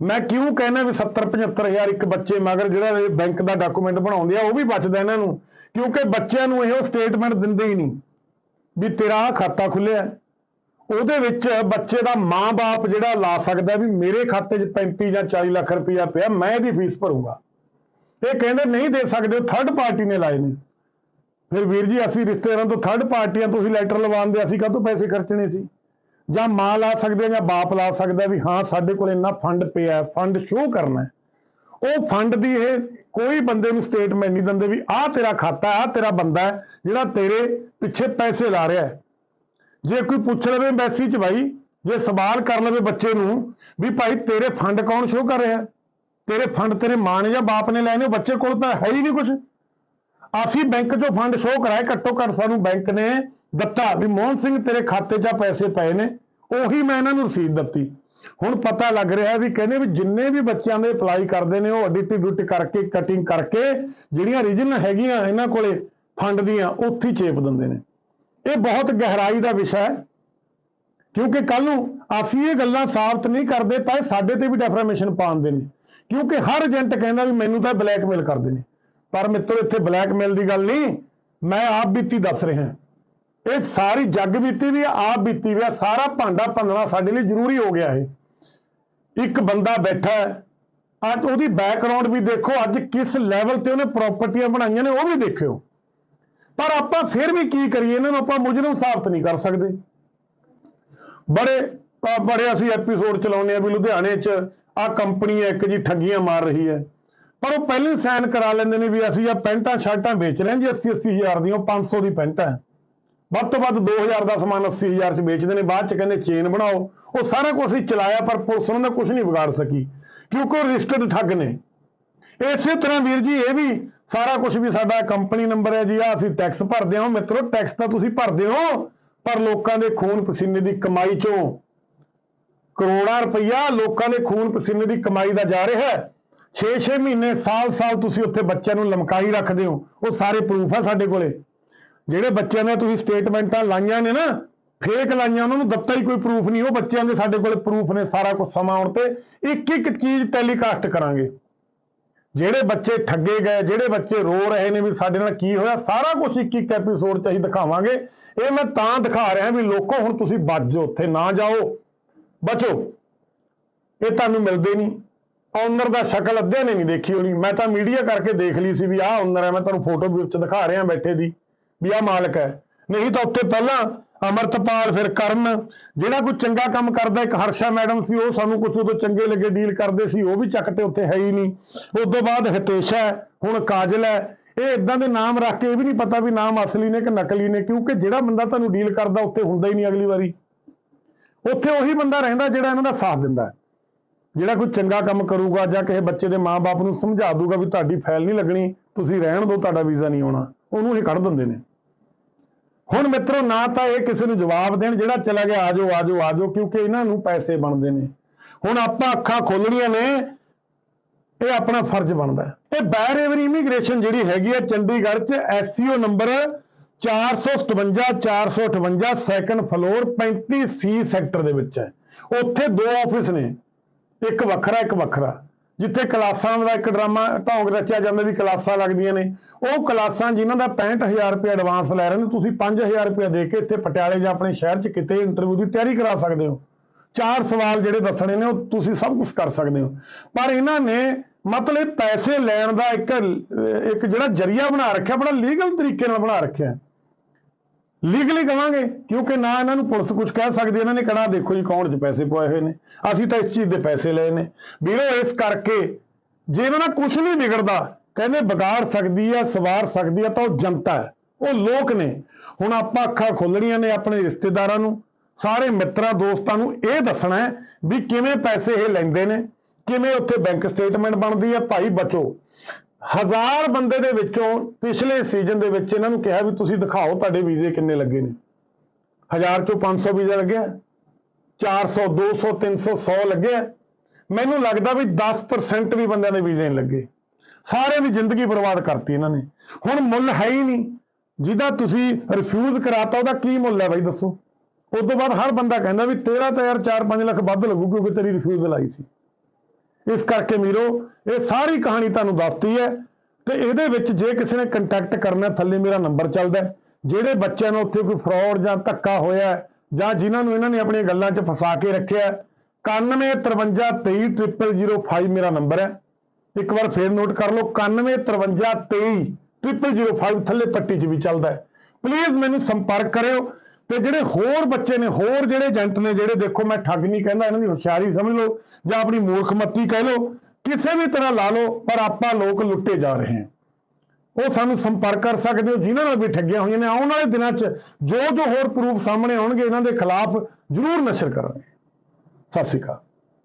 ਮੈਂ ਕਿਉਂ ਕਹਿੰਦਾ ਵੀ 70 75000 ਇੱਕ ਬੱਚੇ ਮਗਰ ਜਿਹੜਾ ਇਹ ਬੈਂਕ ਦਾ ਡਾਕੂਮੈਂਟ ਬਣਾਉਂਦੇ ਆ, ਉਹ ਵੀ ਬਚਦਾ ਇਹਨਾਂ ਨੂੰ। ਕਿਉਂਕਿ ਬੱਚਿਆਂ ਨੂੰ ਇਹੋ ਸਟੇਟਮੈਂਟ ਦਿੰਦੇ ਹੀ ਨਹੀਂ ਵੀ ਤੇਰਾ ਖਾਤਾ ਖੁੱਲਿਆ ਉਹਦੇ ਵਿੱਚ ਬੱਚੇ ਦਾ ਮਾਂ-ਬਾਪ ਜਿਹੜਾ ਲਾ ਸਕਦਾ ਵੀ ਮੇਰੇ ਖਾਤੇ 'ਚ 35 ਜਾਂ 40 ਲੱਖ ਰੁਪਇਆ ਪਿਆ, ਮੈਂ ਇਹਦੀ ਫੀਸ ਭਰੂਗਾ। ਇਹ ਕਹਿੰਦੇ ਨਹੀਂ ਦੇ ਸਕਦੇ ਥਰਡ ਪਾਰਟੀ ਨੇ ਲਾਏ ਨੇ। ਫਿਰ ਵੀਰ ਜੀ, ਅਸੀਂ ਰਿਸ਼ਤੇਦਾਰਾਂ ਤੋਂ ਥਰਡ ਪਾਰਟੀਆਂ ਤੋਂ ਹੀ ਲੈਟਰ ਲਵਾਉਂਦੇ, ਅਸੀਂ ਕਾਹਤੋਂ ਪੈਸੇ ਖਰਚਣੇ ਸੀ? ਜਾਂ ਮਾਂ ਲਾ ਸਕਦੇ ਆ ਜਾਂ ਬਾਪ ਲਾ ਸਕਦਾ ਵੀ ਹਾਂ, ਸਾਡੇ ਕੋਲ ਇੰਨਾ ਫੰਡ ਪਿਆ ਫੰਡ ਸ਼ੋਅ ਕਰਨਾ ਉਹ ਫੰਡ ਦੀ ਇਹ ਕੋਈ ਬੰਦੇ ਨੂੰ ਸਟੇਟਮੈਂਟ ਨਹੀਂ ਦਿੰਦੇ ਵੀ ਆਹ ਤੇਰਾ ਖਾਤਾ, ਆਹ ਤੇਰਾ ਬੰਦਾ ਜਿਹੜਾ ਤੇਰੇ ਪਿੱਛੇ ਪੈਸੇ ਲਾ ਰਿਹਾ ਹੈ। ਜੇ ਕੋਈ ਪੁੱਛ ਲਵੇ ਐਮਬੈਸੀ 'ਚ ਬਾਈ, ਜੇ ਸਵਾਲ ਕਰ ਲਵੇ ਬੱਚੇ ਨੂੰ ਵੀ ਭਾਈ ਤੇਰੇ ਫੰਡ ਕੌਣ ਸ਼ੋਅ ਕਰ ਰਿਹਾ? ਤੇਰੇ ਫੰਡ ਤੇਰੇ ਮਾਂ ਨੇ ਜਾਂ ਬਾਪ ਨੇ ਲੈਣੇ ਬੱਚੇ ਕੋਲ ਤਾਂ ਹੈ ਹੀ ਨਹੀਂ ਕੁਝ ਅਸੀਂ ਬੈਂਕ 'ਚੋਂ ਫੰਡ ਸ਼ੋਅ ਕਰਾਏ, ਘੱਟੋ ਘੱਟ ਸਾਨੂੰ ਬੈਂਕ ਨੇ ਦਿੱਤਾ ਵੀ ਮੋਹਨ ਸਿੰਘ ਤੇਰੇ ਖਾਤੇ 'ਚ ਪੈਸੇ ਪਏ ਨੇ, ਉਹੀ ਮੈਂ ਇਹਨਾਂ ਨੂੰ ਰਸੀਦ ਦਿੱਤੀ। ਹੁਣ ਪਤਾ ਲੱਗ ਰਿਹਾ ਵੀ ਕਹਿੰਦੇ ਵੀ ਜਿੰਨੇ ਵੀ ਬੱਚਿਆਂ ਦੇ ਅਪਲਾਈ ਕਰਦੇ ਨੇ, ਉਹ ਐਡਿਟ ਡੁੱਟ ਕਰਕੇ ਕਟਿੰਗ ਕਰਕੇ, ਜਿਹੜੀਆਂ ਰੀਜਨ ਹੈਗੀਆਂ ਇਹਨਾਂ ਕੋਲੇ ਫੰਡ ਦੀਆਂ, ਉੱਥੇ ਚੇਪ ਦਿੰਦੇ ਨੇ। ਇਹ ਬਹੁਤ ਗਹਿਰਾਈ ਦਾ ਵਿਸ਼ਾ ਹੈ। ਕਿਉਂਕਿ ਕੱਲ ਨੂੰ ਅਸੀਂ ਇਹ ਗੱਲਾਂ ਸਾਬਤ ਨਹੀਂ ਕਰਦੇ ਤਾਂ ਇਹ ਸਾਡੇ ਤੇ ਵੀ ਡੈਫਰਮੇਸ਼ਨ ਪਾਉਂਦੇ ਨੇ। ਕਿਉਂਕਿ ਹਰ ਏਜੰਟ ਕਹਿੰਦਾ ਵੀ ਮੈਨੂੰ ਤਾਂ ਬਲੈਕਮੇਲ ਕਰਦੇ ਨੇ ਪਰ ਮਿੱਤਰੋ ਇੱਥੇ ਬਲੈਕਮੇਲ ਦੀ ਗੱਲ ਨਹੀਂ ਮੈਂ ਆਪ ਬੀਤੀ ਦੱਸ ਰਿਹਾ। ਇਹ ਸਾਰੀ ਜੱਗ ਬੀਤੀ ਵੀ ਆਪ ਬੀਤੀ ਵੀ ਆ, ਸਾਰਾ ਭਾਂਡਾ ਭੰਨਣਾ ਸਾਡੇ ਲਈ ਜ਼ਰੂਰੀ ਹੋ ਗਿਆ ਇਹ। ਇੱਕ ਬੰਦਾ ਬੈਠਾ ਹੈ ਅੱਜ ਉਹਦੀ ਬੈਕਗ੍ਰਾਉਂਡ ਵੀ ਦੇਖੋ ਅੱਜ ਕਿਸ ਲੈਵਲ ਤੇ ਉਹਨੇ ਪ੍ਰਾਪਰਟੀਆਂ ਬਣਾਈਆਂ ਨੇ ਉਹ ਵੀ ਦੇਖਿਓ। ਪਰ ਆਪਾਂ ਫਿਰ ਵੀ ਕੀ ਕਰੀਏ? ਇਹਨਾਂ ਨੂੰ ਆਪਾਂ ਮੁਜਰਮ ਸਾਬਤ ਨਹੀਂ ਕਰ ਸਕਦੇ। ਬੜੇ ਬੜੇ ਅਸੀਂ ਐਪੀਸੋਡ ਚਲਾਉਂਦੇ ਆ ਵੀ ਲੁਧਿਆਣੇ 'ਚ ਆ ਕੰਪਨੀ ਹੈ, ਇੱਕ ਜੀ ਠੱਗੀਆਂ ਮਾਰ ਰਹੀ ਹੈ। ਪਰ ਉਹ ਪਹਿਲਾਂ ਹੀ ਸਾਈਨ ਕਰਾ ਲੈਂਦੇ ਨੇ ਵੀ ਅਸੀਂ ਆ ਪੈਂਟਾਂ ਸ਼ਰਟਾਂ ਵੇਚ ਰਹੇ ਹਾਂ ਜੀ 80 80 ਹਜ਼ਾਰ ਦੀਆਂ, ਉਹ 500 ਦੀ ਪੈਂਟ ਹੈ। ਵੱਧ ਤੋਂ ਵੱਧ 2000 ਦਾ ਸਮਾਨ 80000 ਚ ਵੇਚਦੇ ਨੇ, ਬਾਅਦ ਚ ਕਹਿੰਦੇ ਚੇਨ ਬਣਾਓ। ਉਹ ਸਾਰਾ ਕੁਝ ਹੀ ਚਲਾਇਆ, ਪਰ ਪੁਲਿਸ ਉਹਨਾਂ ਦਾ ਕੁਝ ਨਹੀਂ ਵਿਗਾੜ ਸਕੀ, ਕਿਉਂਕਿ ਉਹ ਰਜਿਸਟਰਡ ਠੱਗ ਨੇ। ਇਸੇ ਤਰ੍ਹਾਂ ਵੀਰ ਜੀ, ਇਹ ਵੀ ਸਾਰਾ ਕੁਝ ਵੀ ਸਾਡਾ ਕੰਪਨੀ ਨੰਬਰ ਹੈ ਜੀ ਆ ਅਸੀਂ ਟੈਕਸ ਭਰਦੇ ਹਾਂ। ਮਿੱਤਰੋ ਟੈਕਸ ਤਾਂ ਤੁਸੀਂ ਭਰਦੇ ਹੋ, ਪਰ ਲੋਕਾਂ ਦੇ ਖੂਨ ਪਸੀਨੇ ਦੀ ਕਮਾਈ ਚੋਂ ਕਰੋੜਾਂ ਰੁਪਈਆ ਲੋਕਾਂ ਦੇ ਖੂਨ ਪਸੀਨੇ ਦੀ ਕਮਾਈ ਦਾ ਜਾ ਰਿਹਾ ਹੈ। 6-6 ਮਹੀਨੇ, ਸਾਲ-ਸਾਲ ਤੁਸੀਂ ਉੱਥੇ ਬੱਚਿਆਂ ਨੂੰ ਲਮਕਾਈ ਰੱਖਦੇ ਹੋ। ਉਹ ਸਾਰੇ ਪ੍ਰੂਫ ਆ ਸਾਡੇ ਕੋਲੇ। ਜਿਹੜੇ ਬੱਚਿਆਂ ਨੇ ਤੁਸੀਂ ਸਟੇਟਮੈਂਟਾਂ ਲਾਈਆਂ ਨੇ ਨਾ ਫੇਕ ਲਾਈਆਂ, ਉਹਨਾਂ ਨੂੰ ਦਿੱਤਾ ਹੀ ਕੋਈ ਪ੍ਰੂਫ ਨਹੀਂ। ਉਹ ਬੱਚਿਆਂ ਦੇ ਸਾਡੇ ਕੋਲੇ ਪ੍ਰੂਫ ਨੇ ਸਾਰਾ ਕੁਝ ਸਮਾਂ ਆਉਣ ਤੇ। ਇੱਕ ਇੱਕ ਚੀਜ਼ ਟੈਲੀਕਾਸਟ ਕਰਾਂਗੇ। ਜਿਹੜੇ ਬੱਚੇ ਠੱਗੇ ਗਏ, ਜਿਹੜੇ ਬੱਚੇ ਰੋ ਰਹੇ ਨੇ ਵੀ ਸਾਡੇ ਨਾਲ ਕੀ ਹੋਇਆ, ਸਾਰਾ ਕੁਝ ਇੱਕ ਇੱਕ ਐਪੀਸੋਡ 'ਚ ਅਸੀਂ ਦਿਖਾਵਾਂਗੇ। ਇਹ ਮੈਂ ਤਾਂ ਦਿਖਾ ਰਿਹਾ ਵੀ ਲੋਕੋ, ਹੁਣ ਤੁਸੀਂ ਬਚ ਜਾਓ ਉੱਥੇ, ਨਾ ਜਾਓ। ਬਚੋ। ਇਹ ਤੁਹਾਨੂੰ ਮਿਲਦੇ ਨਹੀਂ। ਓਨਰ ਦਾ ਸ਼ਕਲ ਅੱਧਿਆਂ ਨੇ ਨਹੀਂ ਦੇਖੀ ਹੋਣੀ। ਮੈਂ ਤਾਂ ਮੀਡੀਆ ਕਰਕੇ ਦੇਖ ਲਈ ਸੀ ਵੀ ਆਹ ਓਨਰ ਹੈ। ਮੈਂ ਤੁਹਾਨੂੰ ਫੋਟੋ ਵਿੱਚ ਦਿਖਾ ਰਿਹਾ ਬੈਠੇ ਦੀ ਵੀ ਆਹ ਮਾਲਕ ਹੈ। ਨਹੀਂ ਤਾਂ ਉੱਥੇ ਪਹਿਲਾਂ ਅਮਰਤਪਾਲ ਫਿਰ ਕਰਨ, ਜਿਹੜਾ ਕੋਈ ਚੰਗਾ ਕੰਮ ਕਰਦਾ, ਇੱਕ ਹਰਸ਼ਾ ਮੈਡਮ ਸੀ, ਉਹ ਸਾਨੂੰ ਕੁਝ ਉਦੋਂ ਚੰਗੇ ਲੱਗੇ ਡੀਲ ਕਰਦੇ ਸੀ, ਉਹ ਵੀ ਚੱਕ ਤੇ ਉੱਥੇ ਹੈ ਹੀ ਨਹੀਂ। ਉਸ ਤੋਂ ਬਾਅਦ ਹਿਤੇਸ਼ ਹੈ, ਹੁਣ ਕਾਜਲ ਹੈ, ਇਹ ਇਦਾਂ ਦੇ ਨਾਮ ਰੱਖ ਕੇ ਇਹ ਵੀ ਨਹੀਂ ਪਤਾ ਵੀ ਨਾਮ ਅਸਲੀ ਨੇ ਕਿ ਨਕਲੀ ਨੇ, ਕਿਉਂਕਿ ਜਿਹੜਾ ਬੰਦਾ ਤੁਹਾਨੂੰ ਡੀਲ ਕਰਦਾ, ਉੱਥੇ ਹੁੰਦਾ ਹੀ ਨਹੀਂ ਅਗਲੀ ਵਾਰੀ। ਉੱਥੇ ਉਹੀ ਬੰਦਾ ਰਹਿੰਦਾ ਜਿਹੜਾ ਇਹਨਾਂ ਦਾ ਸਾਥ ਦਿੰਦਾ ਜਿਹੜਾ ਕੋਈ ਚੰਗਾ ਕੰਮ ਕਰੂਗਾ ਜਾਂ ਕਿਸੇ ਬੱਚੇ ਦੇ ਮਾਪੇ ਨੂੰ ਸਮਝਾ ਦੂਗਾ ਵੀ ਤੁਹਾਡੀ ਫਾਈਲ ਨਹੀਂ ਲੱਗਣੀ, ਤੁਸੀਂ ਰਹਿਣ ਦਿਓ, ਤੁਹਾਡਾ ਵੀਜ਼ਾ ਨਹੀਂ ਆਉਣਾ, ਉਹਨੂੰ ਇਹ ਕੱਢ ਦਿੰਦੇ ਨੇ। ਹੁਣ ਮਿੱਤਰੋ, ਨਾ ਤਾਂ ਇਹ ਕਿਸੇ ਨੂੰ ਜਵਾਬ ਦੇਣ, ਜਿਹੜਾ ਚਲਾ ਗਿਆ ਆਜੋ ਆਜੋ ਆਜੋ ਕਿਉਂਕਿ ਇਹਨਾਂ ਨੂੰ ਪੈਸੇ ਬਣਦੇ ਨੇ। ਹੁਣ ਆਪਾਂ ਅੱਖਾਂ ਖੋਲਣੀਆਂ ਨੇ, ਇਹ ਆਪਣਾ ਫਰਜ਼ ਬਣਦਾ ਤੇ ਬੈਰ ਏਵਰ ਇਮੀਗ੍ਰੇਸ਼ਨ ਜਿਹੜੀ ਹੈਗੀ ਹੈ ਚੰਡੀਗੜ੍ਹ 'ਚ SCO number 457 458 second floor 35 C sector ਦੇ ਵਿੱਚ ਹੈ। ਉੱਥੇ ਦੋ ਆਫਿਸ ਨੇ, ਇੱਕ ਵੱਖਰਾ ਇੱਕ ਵੱਖਰਾ। ਜਿੱਥੇ ਕਲਾਸਾਂ ਦਾ ਇੱਕ ਡਰਾਮਾ ਢੌਂਗ ਰਚਿਆ ਜਾਂਦਾ ਵੀ ਕਲਾਸਾਂ ਲੱਗਦੀਆਂ ਨੇ, ਉਹ ਕਲਾਸਾਂ ਜਿਨ੍ਹਾਂ ਦਾ 65000 ਰੁਪਏ ਐਡਵਾਂਸ ਲੈ ਰਹੇ ਨੇ, ਤੁਸੀਂ 5000 ਰੁਪਏ ਦੇ ਕੇ ਇੱਥੇ ਪਟਿਆਲੇ ਜਾਂ ਆਪਣੇ ਸ਼ਹਿਰ 'ਚ ਕਿਤੇ ਇੰਟਰਵਿਊ ਦੀ ਤਿਆਰੀ ਕਰਾ ਸਕਦੇ ਹੋ। ਚਾਰ ਸਵਾਲ ਜਿਹੜੇ ਦੱਸਣੇ ਨੇ, ਉਹ ਤੁਸੀਂ ਸਭ ਕੁਝ ਕਰ ਸਕਦੇ ਹੋ। ਪਰ ਇਹਨਾਂ ਨੇ ਮਤਲਬ ਪੈਸੇ ਲੈਣ ਦਾ ਇੱਕ ਇੱਕ ਜਿਹੜਾ ਜਰੀਆ ਬਣਾ ਰੱਖਿਆ, ਬੜਾ ਲੀਗਲ ਤਰੀਕੇ ਨਾਲ ਬਣਾ ਰੱਖਿਆ। ਲੀਗਲੀ ਕਵਾਂਗੇ, ਕਿਉਂਕਿ ਨਾ ਇਹਨਾਂ ਨੂੰ ਪੁਲਿਸ ਕੁਝ ਕਹਿ ਸਕਦੀ, ਇਹਨਾਂ ਨੇ ਕਹਣਾ ਦੇਖੋ ਜੀ ਕੌਣ 'ਚ ਪੈਸੇ ਪਵਾਏ ਹੋਏ ਨੇ। ਅਸੀਂ ਤਾਂ ਇਸ ਚੀਜ਼ ਦੇ ਪੈਸੇ ਲਏ ਨੇ। ਵੀਰੋ, ਇਸ ਕਰਕੇ ਜੇ ਇਹਨਾਂ ਨਾਲ ਕੁਝ ਨਹੀਂ ਵਿਗੜਦਾ, ਕਹਿੰਦੇ ਵਿਗਾੜ ਸਕਦੀ ਹੈ ਸਵਾਰ ਸਕਦੀ ਹੈ ਤਾਂ ਉਹ ਜਨਤਾ ਹੈ। ਉਹ ਲੋਕ ਨੇ। ਹੁਣ ਆਪਾਂ ਅੱਖਾਂ ਖੋਲਣੀਆਂ ਨੇ ਆਪਣੇ ਰਿਸ਼ਤੇਦਾਰਾਂ ਨੂੰ। ਸਾਰੇ ਮਿੱਤਰਾਂ, ਦੋਸਤਾਂ ਨੂੰ ਇਹ ਦੱਸਣਾ ਹੈ ਵੀ ਕਿਵੇਂ ਪੈਸੇ ਇਹ ਲੈਂਦੇ ਨੇ, ਕਿਵੇਂ ਉੱਥੇ ਬੈਂਕ ਸਟੇਟਮੈਂਟ ਬਣਦੀ ਹੈ ਭਾਈ ਬਚੋ। ਹਜ਼ਾਰ ਬੰਦੇ ਦੇ ਵਿੱਚੋਂ ਪਿਛਲੇ ਸੀਜ਼ਨ ਦੇ ਵਿੱਚ ਇਹਨਾਂ ਨੂੰ ਕਿਹਾ ਵੀ ਤੁਸੀਂ ਦਿਖਾਓ ਤੁਹਾਡੇ ਵੀਜ਼ੇ ਕਿੰਨੇ ਲੱਗੇ ਨੇ। ਹਜ਼ਾਰ ਚੋਂ 500 ਵੀਜ਼ਾ ਲੱਗਿਆ 400 200 300 100 ਲੱਗਿਆ। ਮੈਨੂੰ ਲੱਗਦਾ ਵੀ 10% ਵੀ ਬੰਦਿਆਂ ਦੇ ਵੀਜ਼ੇ ਨਹੀਂ ਲੱਗੇ। ਸਾਰਿਆਂ ਦੀ ਜ਼ਿੰਦਗੀ ਬਰਬਾਦ ਕਰਤੀ ਇਹਨਾਂ ਨੇ। ਹੁਣ ਮੁੱਲ ਹੈ ਹੀ ਨਹੀਂ। ਜਿਹਦਾ ਤੁਸੀਂ ਰਿਫਿਊਜ਼ ਕਰਾਤਾ, ਉਹਦਾ ਕੀ ਮੁੱਲ ਹੈ ਬਾਈ ਦੱਸੋ? ਉਸ ਤੋਂ ਬਾਅਦ ਹਰ ਬੰਦਾ ਕਹਿੰਦਾ ਵੀ ਤੇਰਾ ਤਾਂ ਯਾਰ 4-5 ਲੱਖ ਵੱਧ ਲੱਗੂ ਕਿਉਂਕਿ ਤੇਰੀ ਰਿਫਿਊਜ਼ਲ ਆਈ ਸੀ। ਇਸ ਕਰਕੇ ਮੀਰੋ, ਇਹ ਸਾਰੀ ਕਹਾਣੀ ਤੁਹਾਨੂੰ ਦੱਸਤੀ ਹੈ ਤੇ ਇਹਦੇ ਵਿੱਚ ਜੇ ਕਿਸੇ ਨੇ ਕੰਟੈਕਟ ਕਰਨਾ ਥੱਲੇ ਮੇਰਾ ਨੰਬਰ ਚੱਲਦਾ ਜਿਹੜੇ ਬੱਚਿਆਂ ਨੂੰ ਉੱਥੇ ਕੋਈ ਫਰਾਡ ਜਾਂ ਧੱਕਾ ਹੋਇਆ ਜਾਂ ਜਿਨ੍ਹਾਂ ਨੂੰ ਇਹਨਾਂ ਨੇ ਆਪਣੀਆਂ ਗੱਲਾਂ 'ਚ ਫਸਾ ਕੇ ਰੱਖਿਆ 9153230005 ਮੇਰਾ ਨੰਬਰ ਹੈ। ਇੱਕ ਵਾਰ ਫੇਰ ਨੋਟ ਕਰ ਲਓ 9153230005 ਥੱਲੇ ਪੱਟੀ 'ਚ ਵੀ ਚੱਲਦਾ ਪਲੀਜ਼ ਮੈਨੂੰ ਸੰਪਰਕ ਕਰਿਓ ਤੇ ਜਿਹੜੇ ਹੋਰ ਬੱਚੇ ਨੇ, ਹੋਰ ਜਿਹੜੇ ਏਜੰਟ ਨੇ, ਜਿਹੜੇ ਦੇਖੋ ਮੈਂ ਠੱਗ ਨਹੀਂ ਕਹਿੰਦਾ, ਇਹਨਾਂ ਦੀ ਹੁਸ਼ਿਆਰੀ ਸਮਝ ਲਓ ਜਾਂ ਆਪਣੀ ਮੂਰਖਮਤੀ ਕਹਿ ਲਓ, ਕਿਸੇ ਵੀ ਤਰ੍ਹਾਂ ਲਾ ਲਓ, ਪਰ ਆਪਾਂ ਲੋਕ ਲੁੱਟੇ ਜਾ ਰਹੇ ਹਾਂ। ਉਹ ਸਾਨੂੰ ਸੰਪਰਕ ਕਰ ਸਕਦੇ ਹੋ, ਜਿਨ੍ਹਾਂ ਨਾਲ ਵੀ ਠੱਗੀਆਂ ਹੋਈਆਂ ਨੇ, ਆਉਣ ਵਾਲੇ ਦਿਨਾਂ 'ਚ ਜੋ ਜੋ ਹੋਰ ਪ੍ਰੂਫ ਸਾਹਮਣੇ ਆਉਣਗੇ, ਇਹਨਾਂ ਦੇ ਖਿਲਾਫ ਜ਼ਰੂਰ ਨਸ਼ਰ ਕਰਾਂਗੇ। ਸਤਿ ਸ਼੍ਰੀ ਅਕਾਲ।